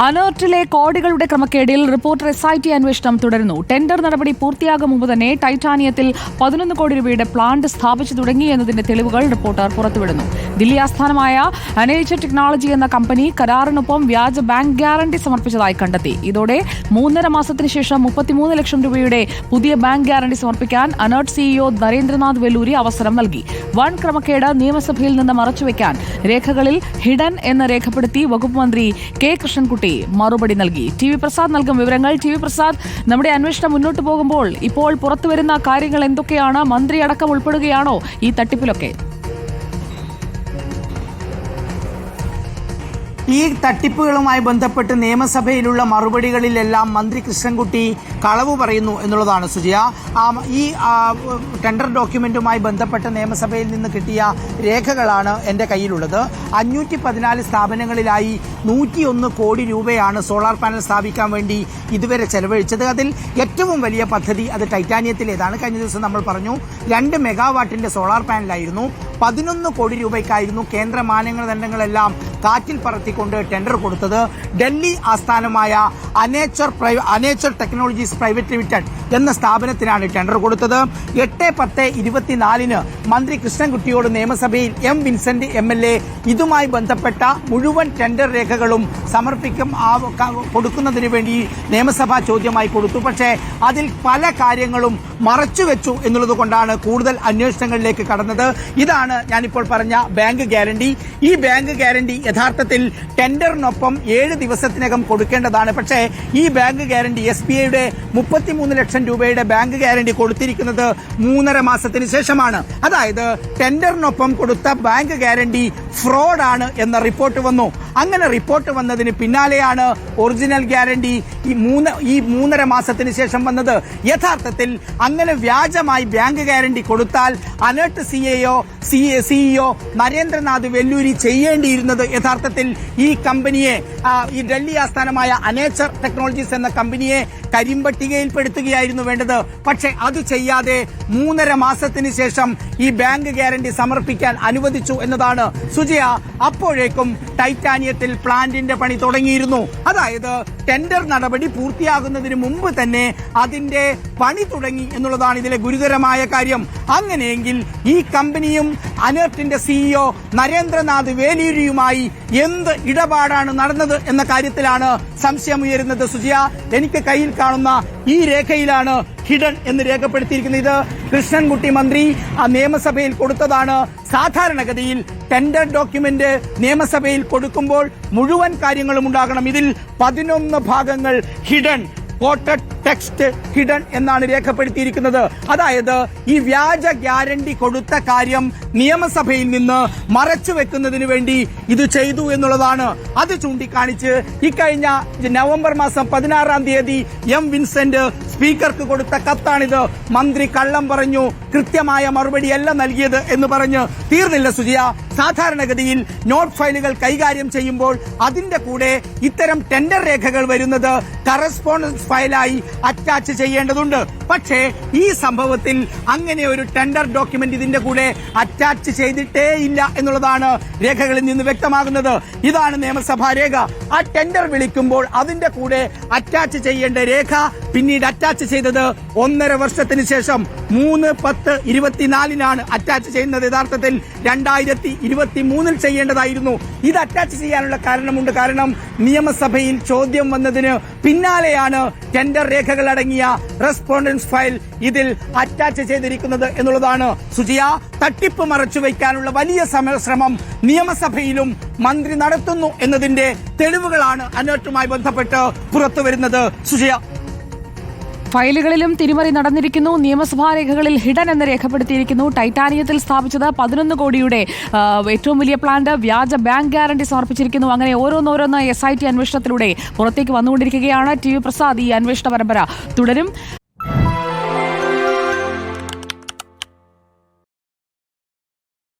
അനേർട്ടിലെ കോടികളുടെ ക്രമക്കേടിൽ reporter S I T അന്വേഷണം തുടരുന്നു. ടെൻഡർ നടപടി പൂർത്തിയാകും മുമ്പ് തന്നെ ടൈറ്റാനിയത്തിൽ പതിനൊന്ന് കോടി രൂപയുടെ പ്ലാന്റ് സ്ഥാപിച്ചു തുടങ്ങി എന്നതിന്റെ തെളിവുകൾ റിപ്പോർട്ടർ പുറത്തുവിടുന്നു. ദില്ലി ആസ്ഥാനമായ അനേജ ടെക്നോളജി എന്ന കമ്പനി കരാറിനൊപ്പം വ്യാജ ബാങ്ക് ഗ്യാരണ്ടി സമർപ്പിച്ചതായി കണ്ടെത്തി. ഇതോടെ മൂന്നര മാസത്തിന് ശേഷം മുപ്പത്തിമൂന്ന് ലക്ഷം രൂപയുടെ പുതിയ ബാങ്ക് ഗ്യാരണ്ടി സമർപ്പിക്കാൻ അനേർട്ട് സിഇഒ നരേന്ദ്രനാഥ് വെല്ലൂരി അവസരം നൽകി. വൺ ക്രമക്കേട് നിയമസഭയിൽ നിന്ന് മറച്ചുവെക്കാൻ രേഖകളിൽ ഹിഡൻ എന്ന് രേഖപ്പെടുത്തി വകുപ്പ് മന്ത്രി കെ കൃഷ്ണൻകുട്ടി മറുപടി നൽകി. ടി വി പ്രസാദ് നൽകും വിവരങ്ങൾ. ടി വി പ്രസാദ് നമ്മുടെ അന്വേഷണം മുന്നോട്ട് പോകുമ്പോൾ ഇപ്പോൾ പുറത്തുവരുന്ന കാര്യങ്ങൾ എന്തൊക്കെയാണ്? മന്ത്രി അടക്കം ഉൾപ്പെടുകയാണോ? ഈ തട്ടിപ്പിലൊക്കെ ഈ തട്ടിപ്പുകളുമായി ബന്ധപ്പെട്ട് നിയമസഭയിലുള്ള മറുപടികളിലെല്ലാം മന്ത്രി കൃഷ്ണൻകുട്ടി കളവ് പറയുന്നു എന്നുള്ളതാണ് സുജിയ. ഈ ടെൻഡർ ഡോക്യുമെന്റുമായി ബന്ധപ്പെട്ട് നിയമസഭയിൽ നിന്ന് കിട്ടിയ രേഖകളാണ് എന്റെ കയ്യിലുള്ളത്. അഞ്ഞൂറ്റി പതിനാല് സ്ഥാപനങ്ങളിലായി നൂറ്റിയൊന്ന് കോടി രൂപയാണ് സോളാർ പാനൽ സ്ഥാപിക്കാൻ വേണ്ടി ഇതുവരെ ചെലവഴിച്ചത്. അതിൽ ഏറ്റവും വലിയ പദ്ധതി അത് ടൈറ്റാനിയത്തിലേതാണ്. കഴിഞ്ഞ ദിവസം നമ്മൾ പറഞ്ഞു രണ്ട് മെഗാവാട്ടിന്റെ സോളാർ പാനലായിരുന്നു. പതിനൊന്ന് കോടി രൂപയ്ക്കായിരുന്നു കേന്ദ്ര മാനദണ്ഡങ്ങളെല്ലാം കാറ്റിൽ പറത്തിക്കൊണ്ട് ടെൻഡർ കൊടുത്തത് ഡൽഹി ആസ്ഥാനമായ അനേച്ചർ അനേച്ചർ ടെക്നോളജീസ് പ്രൈവറ്റ് ലിമിറ്റഡ് എന്ന സ്ഥാപനത്തിനാണ് ടെൻഡർ കൊടുത്തത്. എട്ട് പത്ത് ഇരുപത്തിനാലിന് മന്ത്രി കൃഷ്ണൻകുട്ടിയോട് നിയമസഭയിൽ M Vincent M L A ഇതുമായി ബന്ധപ്പെട്ട മുഴുവൻ ടെൻഡർ രേഖകളും സമർപ്പിക്കും കൊടുക്കുന്നതിന് വേണ്ടി നിയമസഭാ ചോദ്യമായി കൊടുത്തു. പക്ഷേ അതിൽ പല കാര്യങ്ങളും മറച്ചുവെച്ചു എന്നുള്ളത് കൊണ്ടാണ് കൂടുതൽ അന്വേഷണങ്ങളിലേക്ക് കടന്നത്. ഇതാണ് ഞാനിപ്പോൾ പറഞ്ഞ ബാങ്ക് ഗ്യാരണ്ടി ഈ ബാങ്ക് ഗ്യാരണ്ടി യഥാർത്ഥത്തിൽ ടെൻഡറിനൊപ്പം ഏഴ് ദിവസത്തിനകം കൊടുക്കേണ്ടതാണ്. പക്ഷേ ഈ ബാങ്ക് ഗ്യാരണ്ടി എസ് ബി ഐയുടെ മുപ്പത്തിമൂന്ന് ലക്ഷം രൂപയുടെ ബാങ്ക് ഗ്യാരണ്ടി കൊടുത്തിരിക്കുന്നത് മൂന്നര മാസത്തിന് ശേഷമാണ്. അതായത് ടെൻഡറിനൊപ്പം കൊടുത്ത ബാങ്ക് ഗ്യാരണ്ടി ഫ്രോഡാണ് എന്ന റിപ്പോർട്ട് വന്നു. അങ്ങനെ റിപ്പോർട്ട് വന്നതിന് പിന്നാലെയാണ് ഒറിജിനൽ ഗ്യാരണ്ടി ഈ മൂന്ന് ഈ മൂന്നര മാസത്തിന് ശേഷം വന്നത്. യഥാർത്ഥത്തിൽ അങ്ങനെ വ്യാജമായി ബാങ്ക് ഗ്യാരണ്ടി കൊടുത്താൽ അലേർട്ട് സി എയോ സി സിഇഒ നരേന്ദ്രനാഥ് വെല്ലൂരി ചെയ്യേണ്ടിയിരുന്നത്. യഥാർത്ഥത്തിൽ ഈ കമ്പനിയെ ഈ ഡൽഹി ആസ്ഥാനമായ അനേച്ചർ ടെക്നോളജീസ് എന്ന കമ്പനിയെ കരിമ്പട്ടികയിൽപ്പെടുത്തുകയായിരുന്നു വേണ്ടത്. പക്ഷെ അത് ചെയ്യാതെ മൂന്നര മാസത്തിന് ശേഷം ഈ ബാങ്ക് ഗ്യാരണ്ടി സമർപ്പിക്കാൻ അനുവദിച്ചു എന്നതാണ്. സുജയ അപ്പോഴേക്കും ടൈറ്റാനിയത്തിൽ പ്ലാന്റിന്റെ പണി തുടങ്ങിയിരുന്നു. അതായത് ടെൻഡർ നടപടി പൂർത്തിയാകുന്നതിന് മുമ്പ് തന്നെ അതിന്റെ പണി തുടങ്ങി എന്നുള്ളതാണ് ഇതിലെ ഗുരുതരമായ കാര്യം. അങ്ങനെയെങ്കിൽ ഈ കമ്പനിയും അനർട്ടിന്റെ സിഇഒ നരേന്ദ്രനാഥ് വേലൂരിയുമായി എന്ത് ഇടപാടാണ് നടന്നത് എന്ന കാര്യത്തിലാണ് സംശയമുയരുന്നത് സുജിയ എനിക്ക് കയ്യിൽ കാണുന്ന ഈ രേഖയിലാണ് ഹിഡൻ എന്ന് രേഖപ്പെടുത്തിയിരിക്കുന്നത്. ഇത് കൃഷ്ണൻകുട്ടി മന്ത്രി ആ നിയമസഭയിൽ കൊടുത്തതാണ്. സാധാരണഗതിയിൽ ടെൻഡർ ഡോക്യുമെന്റ് നിയമസഭയിൽ കൊടുക്കുമ്പോൾ മുഴുവൻ കാര്യങ്ങളും ഉണ്ടാകണം. ഇതിൽ പതിനൊന്ന് ഭാഗങ്ങൾ ഹിഡൻ കോട്ടഡ് ടെക്സ്റ്റ് ഹിഡൻ എന്നാണ് രേഖപ്പെടുത്തിയിരിക്കുന്നത്. അതായത് ഈ വ്യാജ ഗ്യാരണ്ടി കൊടുത്ത കാര്യം നിയമസഭയിൽ നിന്ന് മറച്ചു വെക്കുന്നതിന് വേണ്ടി ഇത് ചെയ്തു എന്നുള്ളതാണ്. അത് ചൂണ്ടിക്കാണിച്ച് ഇക്കഴിഞ്ഞ നവംബർ മാസം പതിനാറാം തീയതി എം വിൻസെന്റ് സ്പീക്കർക്ക് കൊടുത്ത കത്താണിത്. മന്ത്രി കള്ളം പറഞ്ഞു കൃത്യമായ മറുപടിയല്ല നൽകിയത് എന്ന് പറഞ്ഞ് തീർന്നില്ല സുജിയ. സാധാരണഗതിയിൽ നോട്ട് ഫയലുകൾ കൈകാര്യം ചെയ്യുമ്പോൾ അതിന്റെ കൂടെ ഇത്തരം ടെൻഡർ രേഖകൾ വരുന്നത് കറസ്പോണ്ടൻസ് ഫയലായി അറ്റാച്ച് ചെയ്യേണ്ടതുണ്ട്. പക്ഷേ ഈ സംഭവത്തിൽ അങ്ങനെ ഒരു ടെൻഡർ ഡോക്യുമെന്റ് ഇതിന്റെ കൂടെ അറ്റാച്ച് ചെയ്തിട്ടേ ഇല്ല എന്നുള്ളതാണ് രേഖകളിൽ നിന്ന് വ്യക്തമാകുന്നത്. ഇതാണ് നിയമസഭാ രേഖ. ആ ടെൻഡർ വിളിക്കുമ്പോൾ അതിന്റെ കൂടെ അറ്റാച്ച് ചെയ്യേണ്ട രേഖ പിന്നീട് അറ്റാച്ച് ചെയ്തത് ഒന്നര വർഷത്തിന് ശേഷം മൂന്ന് പത്ത് ഇരുപത്തിനാലിനാണ് അറ്റാച്ച് ചെയ്യുന്നത്. യഥാർത്ഥത്തിൽ രണ്ടായിരത്തി ഇരുപത്തി മൂന്നിൽ ചെയ്യേണ്ടതായിരുന്നു. ഇത് അറ്റാച്ച് ചെയ്യാനുള്ള കാരണമുണ്ട്. കാരണം നിയമസഭയിൽ ചോദ്യം വന്നതിന് പിന്നാലെയാണ് ടെൻഡർ രേഖകൾ അടങ്ങിയ റെസ്പോണ്ടൻസ് ഫയൽ ഇതിൽ അറ്റാച്ച് ചെയ്തിരിക്കുന്നത് എന്നുള്ളതാണ്. സുജിയ തട്ടിപ്പ് മറച്ചു വയ്ക്കാനുള്ള വലിയ ശ്രമം നിയമസഭയിലും മന്ത്രി നടത്തുന്നു എന്നതിന്റെ തെളിവുകളാണ് അനേർട്ടുമായി ബന്ധപ്പെട്ട് പുറത്തുവരുന്നത്. സുജിയ ഫയലുകളിലും തിരിമറി നടന്നിരിക്കുന്നു. നിയമസഭാ രേഖകളിൽ ഹിഡൻ എന്ന് രേഖപ്പെടുത്തിയിരിക്കുന്നു. ടൈറ്റാനിയത്തിൽ സ്ഥാപിച്ചത് പതിനൊന്ന് കോടിയുടെ ഏറ്റവും വലിയ പ്ലാന്റ് വ്യാജ ബാങ്ക് ഗ്യാരണ്ടി സമർപ്പിച്ചിരിക്കുന്നു. അങ്ങനെ ഓരോന്നോരോന്ന് എസ് ഐ ടി അന്വേഷണത്തിലൂടെ പുറത്തേക്ക് വന്നുകൊണ്ടിരിക്കുകയാണ് ടി വി പ്രസാദ് ഈ അന്വേഷണ പരമ്പര. തുടരും.